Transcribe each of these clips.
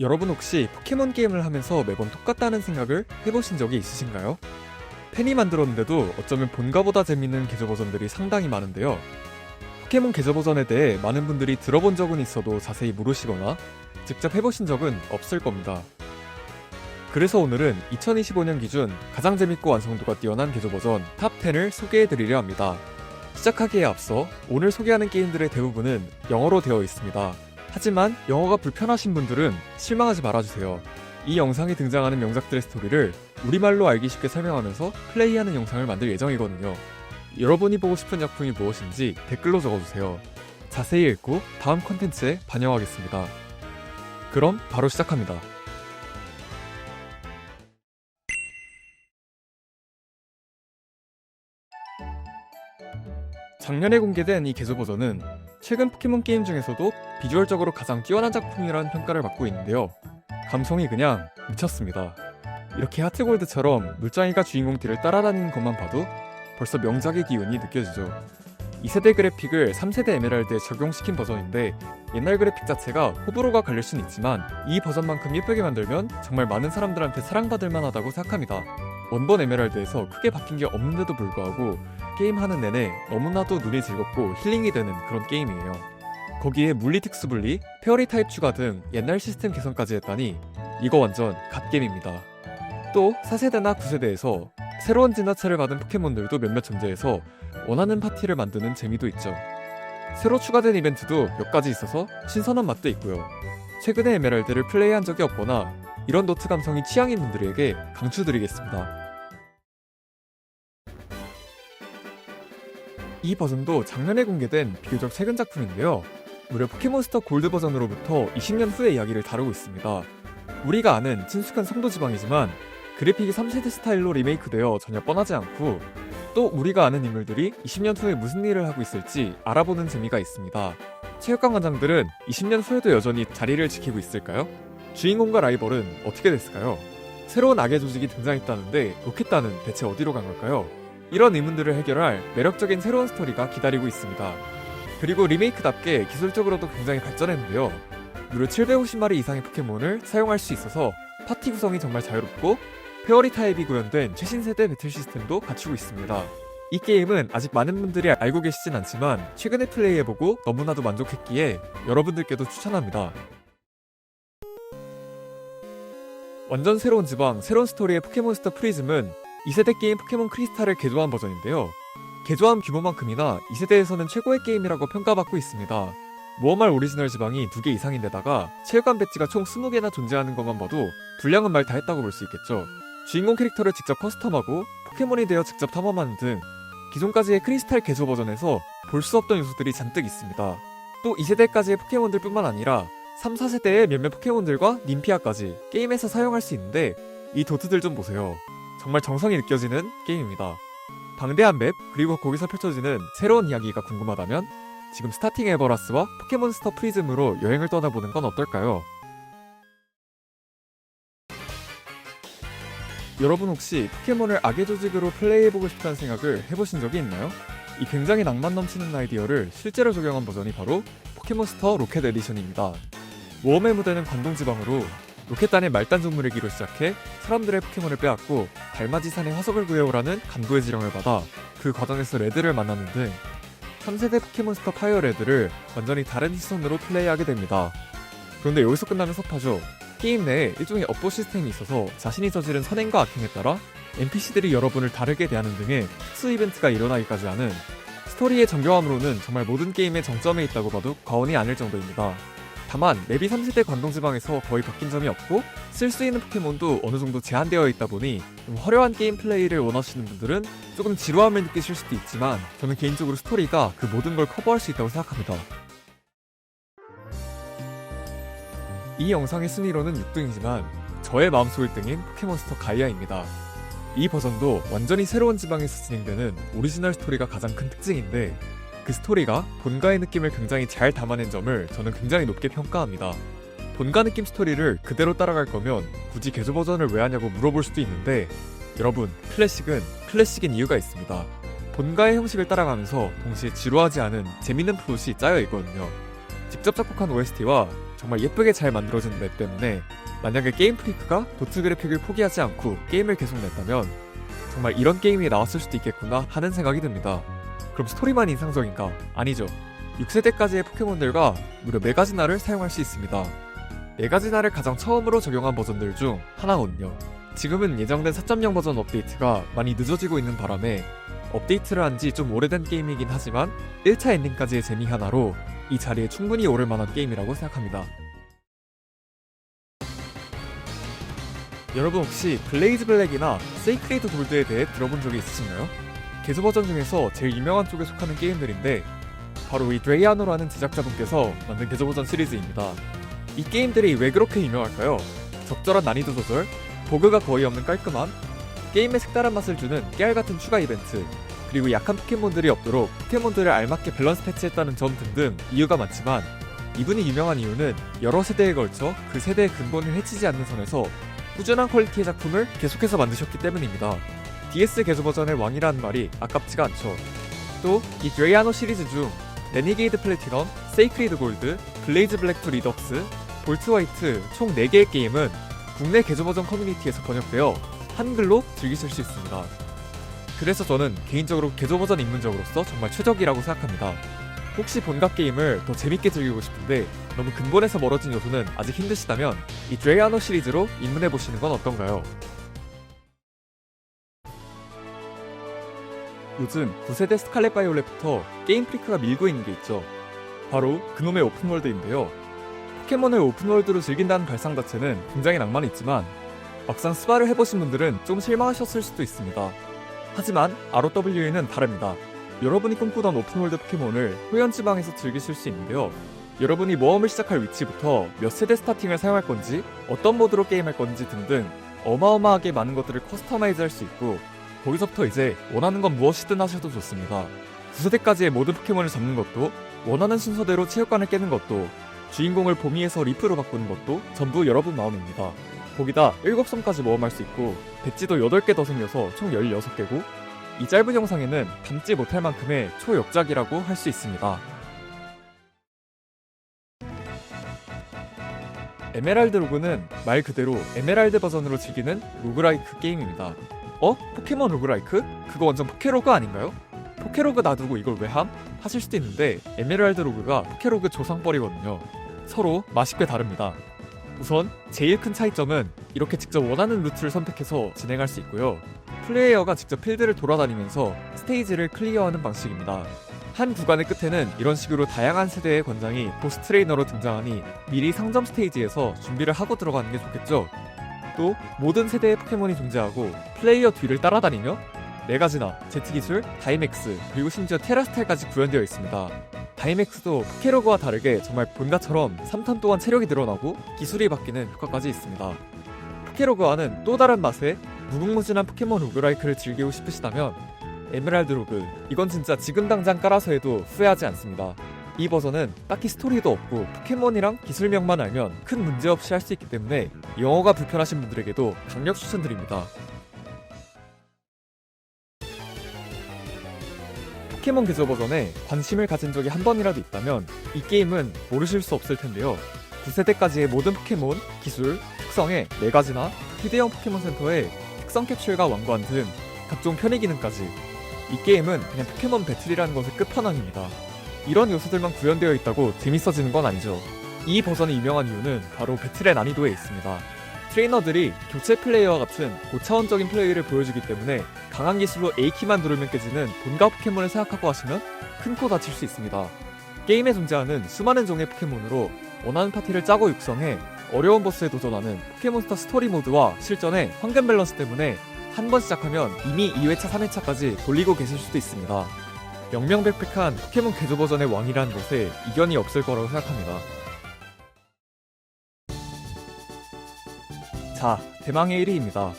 여러분 혹시 포켓몬 게임을 하면서 매번 똑같다는 생각을 해보신 적이 있으신가요? 팬이 만들었는데도 어쩌면 본가보다 재밌는 개조 버전들이 상당히 많은데요. 포켓몬 개조 버전에 대해 많은 분들이 들어본 적은 있어도 자세히 모르시거나 직접 해보신 적은 없을 겁니다. 그래서 오늘은 2025년 기준 가장 재밌고 완성도가 뛰어난 개조 버전 탑 10을 소개해드리려 합니다. 시작하기에 앞서 오늘 소개하는 게임들의 대부분은 영어로 되어 있습니다. 하지만 영어가 불편하신 분들은 실망하지 말아주세요. 이 영상에 등장하는 명작들의 스토리를 우리말로 알기 쉽게 설명하면서 플레이하는 영상을 만들 예정이거든요. 여러분이 보고 싶은 작품이 무엇인지 댓글로 적어주세요. 자세히 읽고 다음 컨텐츠에 반영하겠습니다. 그럼 바로 시작합니다. 작년에 공개된 이 개조 버전은 최근 포켓몬 게임 중에서도 비주얼적으로 가장 뛰어난 작품이라는 평가를 받고 있는데요. 감성이 그냥 미쳤습니다. 이렇게 하트골드처럼 물장이가 주인공 뒤를 따라다니는 것만 봐도 벌써 명작의 기운이 느껴지죠. 2세대 그래픽을 3세대 에메랄드에 적용시킨 버전인데 옛날 그래픽 자체가 호불호가 갈릴 순 있지만 이 버전만큼 예쁘게 만들면 정말 많은 사람들한테 사랑받을 만하다고 생각합니다. 원본 에메랄드에서 크게 바뀐 게 없는데도 불구하고 게임하는 내내 너무나도 눈이 즐겁고 힐링이 되는 그런 게임이에요. 거기에 물리 특수 분리, 페어리 타입 추가 등 옛날 시스템 개선까지 했다니 이거 완전 갓겜입니다. 또 4세대나 9세대에서 새로운 진화차를 받은 포켓몬들도 몇몇 존재해서 원하는 파티를 만드는 재미도 있죠. 새로 추가된 이벤트도 몇 가지 있어서 신선한 맛도 있고요. 최근에 에메랄드를 플레이한 적이 없거나 이런 노트 감성이 취향인 분들에게 강추드리겠습니다. 이 버전도 작년에 공개된 비교적 최근 작품인데요. 무려 포켓몬스터 골드 버전으로부터 20년 후의 이야기를 다루고 있습니다. 우리가 아는 친숙한 성도 지방이지만 그래픽이 3세대 스타일로 리메이크되어 전혀 뻔하지 않고 또 우리가 아는 인물들이 20년 후에 무슨 일을 하고 있을지 알아보는 재미가 있습니다. 체육관 관장들은 20년 후에도 여전히 자리를 지키고 있을까요? 주인공과 라이벌은 어떻게 됐을까요? 새로운 악의 조직이 등장했다는데 로켓단은 대체 어디로 간 걸까요? 이런 의문들을 해결할 매력적인 새로운 스토리가 기다리고 있습니다. 그리고 리메이크답게 기술적으로도 굉장히 발전했는데요. 무려 750마리 이상의 포켓몬을 사용할 수 있어서 파티 구성이 정말 자유롭고 페어리 타입이 구현된 최신 세대 배틀 시스템도 갖추고 있습니다. 이 게임은 아직 많은 분들이 알고 계시진 않지만 최근에 플레이해보고 너무나도 만족했기에 여러분들께도 추천합니다. 완전 새로운 지방, 새로운 스토리의 포켓몬스터 프리즘은 2세대 게임 포켓몬 크리스탈을 개조한 버전인데요. 개조한 규모만큼이나 2세대에서는 최고의 게임이라고 평가받고 있습니다. 모험할 오리지널 지방이 2개 이상인데다가 체육관 배지가 총 20개나 존재하는 것만 봐도 분량은 말 다 했다고 볼 수 있겠죠. 주인공 캐릭터를 직접 커스텀하고 포켓몬이 되어 직접 탐험하는 등 기존까지의 크리스탈 개조 버전에서 볼 수 없던 요소들이 잔뜩 있습니다. 또 2세대까지의 포켓몬들 뿐만 아니라 3, 4세대의 몇몇 포켓몬들과 님피아까지 게임에서 사용할 수 있는데 이 도트들 좀 보세요. 정말 정성이 느껴지는 게임입니다. 방대한 맵 그리고 거기서 펼쳐지는 새로운 이야기가 궁금하다면 지금 스타팅 에버라스와 포켓몬스터 프리즘으로 여행을 떠나보는 건 어떨까요? 여러분 혹시 포켓몬을 악의 조직으로 플레이해보고 싶다는 생각을 해보신 적이 있나요? 이 굉장히 낭만 넘치는 아이디어를 실제로 적용한 버전이 바로 포켓몬스터 로켓 에디션입니다. 모험의 무대는 관동지방으로 로켓단의 말단 종물의 기로 시작해 사람들의 포켓몬을 빼앗고 달마지산의 화석을 구해오라는 간부의 지령을 받아 그 과정에서 레드를 만나는 등 3세대 포켓몬스터 파이어 레드를 완전히 다른 시선으로 플레이하게 됩니다. 그런데 여기서 끝나면 섭하죠. 게임 내에 일종의 업보 시스템이 있어서 자신이 저지른 선행과 악행에 따라 NPC들이 여러분을 다르게 대하는 등의 특수 이벤트가 일어나기까지 하는 스토리의 정교함으로는 정말 모든 게임의 정점에 있다고 봐도 과언이 아닐 정도입니다. 다만 맵이 3세대 관동지방에서 거의 바뀐 점이 없고 쓸 수 있는 포켓몬도 어느 정도 제한되어 있다 보니 좀 화려한 게임 플레이를 원하시는 분들은 조금 지루함을 느끼실 수도 있지만 저는 개인적으로 스토리가 그 모든 걸 커버할 수 있다고 생각합니다. 이 영상의 순위로는 6등이지만 저의 마음속 1등인 포켓몬스터 가이아입니다. 이 버전도 완전히 새로운 지방에서 진행되는 오리지널 스토리가 가장 큰 특징인데 그 스토리가 본가의 느낌을 굉장히 잘 담아낸 점을 저는 굉장히 높게 평가합니다. 본가 느낌 스토리를 그대로 따라갈 거면 굳이 개조 버전을 왜 하냐고 물어볼 수도 있는데 여러분 클래식은 클래식인 이유가 있습니다. 본가의 형식을 따라가면서 동시에 지루하지 않은 재밌는 플롯이 짜여 있거든요. 직접 작곡한 OST와 정말 예쁘게 잘 만들어진 맵 때문에 만약에 게임 프리크가 도트 그래픽을 포기하지 않고 게임을 계속 냈다면 정말 이런 게임이 나왔을 수도 있겠구나 하는 생각이 듭니다. 그럼 스토리만 인상적인가? 아니죠. 6세대까지의 포켓몬들과 무려 메가지나를 사용할 수 있습니다. 메가지나를 가장 처음으로 적용한 버전들 중 하나거든요. 지금은 예정된 4.0 버전 업데이트가 많이 늦어지고 있는 바람에 업데이트를 한 지 좀 오래된 게임이긴 하지만 1차 엔딩까지의 재미 하나로 이 자리에 충분히 오를 만한 게임이라고 생각합니다. 여러분 혹시 블레이즈 블랙이나 세이크리드 골드에 대해 들어본 적이 있으신가요? 개조 버전 중에서 제일 유명한 쪽에 속하는 게임들인데 바로 이 드레이아노라는 제작자분께서 만든 개조 버전 시리즈입니다. 이 게임들이 왜 그렇게 유명할까요? 적절한 난이도 조절, 버그가 거의 없는 깔끔함, 게임에 색다른 맛을 주는 깨알 같은 추가 이벤트, 그리고 약한 포켓몬들이 없도록 포켓몬들을 알맞게 밸런스 패치했다는 점 등등 이유가 많지만 이분이 유명한 이유는 여러 세대에 걸쳐 그 세대의 근본을 해치지 않는 선에서 꾸준한 퀄리티의 작품을 계속해서 만드셨기 때문입니다. DS 개조 버전의 왕이라는 말이 아깝지가 않죠. 또 이 드레이아노 시리즈 중 레니게이드 플래티넘, 세이크리드 골드, 블레이즈 블랙 투 리덕스, 볼트 화이트 총 4개의 게임은 국내 개조 버전 커뮤니티에서 번역되어 한글로 즐기실 수 있습니다. 그래서 저는 개인적으로 개조 버전 입문적으로서 정말 최적이라고 생각합니다. 혹시 본각 게임을 더 재밌게 즐기고 싶은데 너무 근본에서 멀어진 요소는 아직 힘드시다면 이 드레이아노 시리즈로 입문해 보시는 건 어떤가요? 요즘 9세대 스칼렛 바이올렛부터 게임 프리크가 밀고 있는 게 있죠. 바로 그놈의 오픈월드인데요. 포켓몬을 오픈월드로 즐긴다는 발상 자체는 굉장히 낭만이 있지만 막상 스바를 해보신 분들은 좀 실망하셨을 수도 있습니다. 하지만 ROW에는 다릅니다. 여러분이 꿈꾸던 오픈월드 포켓몬을 호연지방에서 즐기실 수 있는데요. 여러분이 모험을 시작할 위치부터 몇 세대 스타팅을 사용할 건지, 어떤 모드로 게임할 건지 등등 어마어마하게 많은 것들을 커스터마이즈 할 수 있고 거기서부터 이제 원하는 건 무엇이든 하셔도 좋습니다. 9세대까지의 모든 포켓몬을 잡는 것도 원하는 순서대로 체육관을 깨는 것도 주인공을 봄이에서 리프로 바꾸는 것도 전부 여러분 마음입니다. 거기다 7섬까지 모험할 수 있고 배지도 8개 더 생겨서 총 16개고 이 짧은 영상에는 담지 못할 만큼의 초역작이라고 할 수 있습니다. 에메랄드 로그는 말 그대로 에메랄드 버전으로 즐기는 로그라이크 게임입니다. 어? 포켓몬 로그라이크? 그거 완전 포케로그 아닌가요? 포케로그 놔두고 이걸 왜 함? 하실 수도 있는데 에메랄드 로그가 포케로그 조상벌이거든요. 서로 맛있게 다릅니다. 우선 제일 큰 차이점은 이렇게 직접 원하는 루트를 선택해서 진행할 수 있고요. 플레이어가 직접 필드를 돌아다니면서 스테이지를 클리어하는 방식입니다. 한 구간의 끝에는 이런 식으로 다양한 세대의 권장이 보스 트레이너로 등장하니 미리 상점 스테이지에서 준비를 하고 들어가는 게 좋겠죠. 또 모든 세대의 포켓몬이 존재하고 플레이어 뒤를 따라다니며 네가지나 제트기술, 다이맥스, 그리고 심지어 테라스탈까지 구현되어 있습니다. 다이맥스도 포케로그와 다르게 정말 본가처럼 3턴 동안 체력이 늘어나고 기술이 바뀌는 효과까지 있습니다. 포케로그와는 또 다른 맛의 무궁무진한 포켓몬 로그라이크를 즐기고 싶으시다면 에메랄드 로그 이건 진짜 지금 당장 깔아서 해도 후회하지 않습니다. 이 버전은 딱히 스토리도 없고 포켓몬이랑 기술명만 알면 큰 문제 없이 할 수 있기 때문에 영어가 불편하신 분들에게도 강력 추천드립니다. 포켓몬 개조 버전에 관심을 가진 적이 한 번이라도 있다면 이 게임은 모르실 수 없을 텐데요. 9세대까지의 모든 포켓몬, 기술, 특성에 4가지나 휴대용 포켓몬 센터의 특성 캡슐과 왕관 등 각종 편의 기능까지 이 게임은 그냥 포켓몬 배틀이라는 것의 끝판왕입니다. 이런 요소들만 구현되어 있다고 재밌어지는 건 아니죠. 이 버전이 유명한 이유는 바로 배틀의 난이도에 있습니다. 트레이너들이 교체 플레이와 같은 고차원적인 플레이를 보여주기 때문에 강한 기술로 A키만 누르면 깨지는 본가 포켓몬을 생각하고 하시면 큰 코 다칠 수 있습니다. 게임에 존재하는 수많은 종의 포켓몬으로 원하는 파티를 짜고 육성해 어려운 보스에 도전하는 포켓몬스터 스토리 모드와 실전의 황금 밸런스 때문에 한 번 시작하면 이미 2회차, 3회차까지 돌리고 계실 수도 있습니다. 명명백백한 포켓몬 개조 버전의 왕이라는 것에 이견이 없을 거라고 생각합니다. 자, 대망의 1위입니다.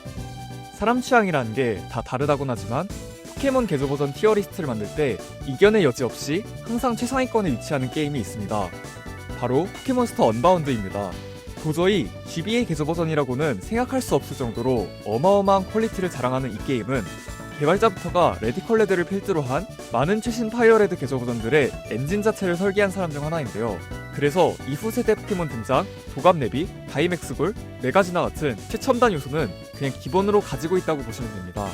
사람 취향이라는 게 다 다르다곤 하지만 포켓몬 개조 버전 티어리스트를 만들 때 이견의 여지 없이 항상 최상위권에 위치하는 게임이 있습니다. 바로 포켓몬스터 언바운드입니다. 도저히 GBA 개조 버전이라고는 생각할 수 없을 정도로 어마어마한 퀄리티를 자랑하는 이 게임은 개발자부터가 레디컬레드를 필두로 한 많은 최신 파이어레드 개조 버전들의 엔진 자체를 설계한 사람 중 하나인데요. 그래서 이후 세대 포켓몬 등장, 도감내비, 다이맥스골, 메가지나 같은 최첨단 요소는 그냥 기본으로 가지고 있다고 보시면 됩니다.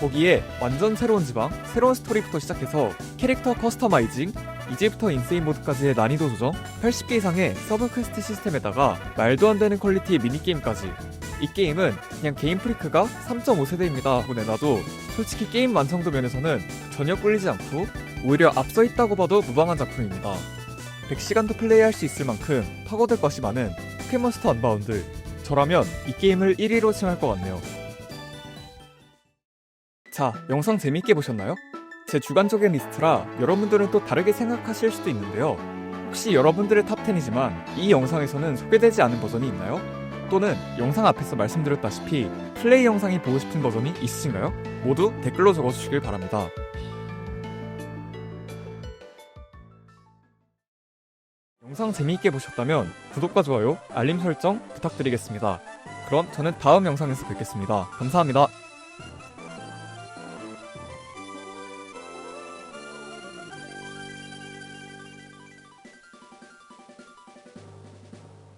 거기에 완전 새로운 지방, 새로운 스토리부터 시작해서 캐릭터 커스터마이징, 이제부터 인세인 모드까지의 난이도 조정, 80개 이상의 서브 퀘스트 시스템에다가 말도 안 되는 퀄리티의 미니게임까지 이 게임은 그냥 게임 프리크가 3.5세대입니다 하고 내놔도 솔직히 게임 완성도 면에서는 전혀 꿀리지 않고 오히려 앞서 있다고 봐도 무방한 작품입니다. 100시간도 플레이할 수 있을 만큼 파고들 것이 많은 포켓몬스터 언바운드 저라면 이 게임을 1위로 칭할 것 같네요. 자, 영상 재밌게 보셨나요? 제 주관적인 리스트라 여러분들은 또 다르게 생각하실 수도 있는데요. 혹시 여러분들의 탑10이지만 이 영상에서는 소개되지 않은 버전이 있나요? 또는 영상 앞에서 말씀드렸다시피 플레이 영상이 보고 싶은 버전이 있으신가요? 모두 댓글로 적어주시길 바랍니다. 영상 재미있게 보셨다면 구독과 좋아요, 알림 설정 부탁드리겠습니다. 그럼 저는 다음 영상에서 뵙겠습니다. 감사합니다.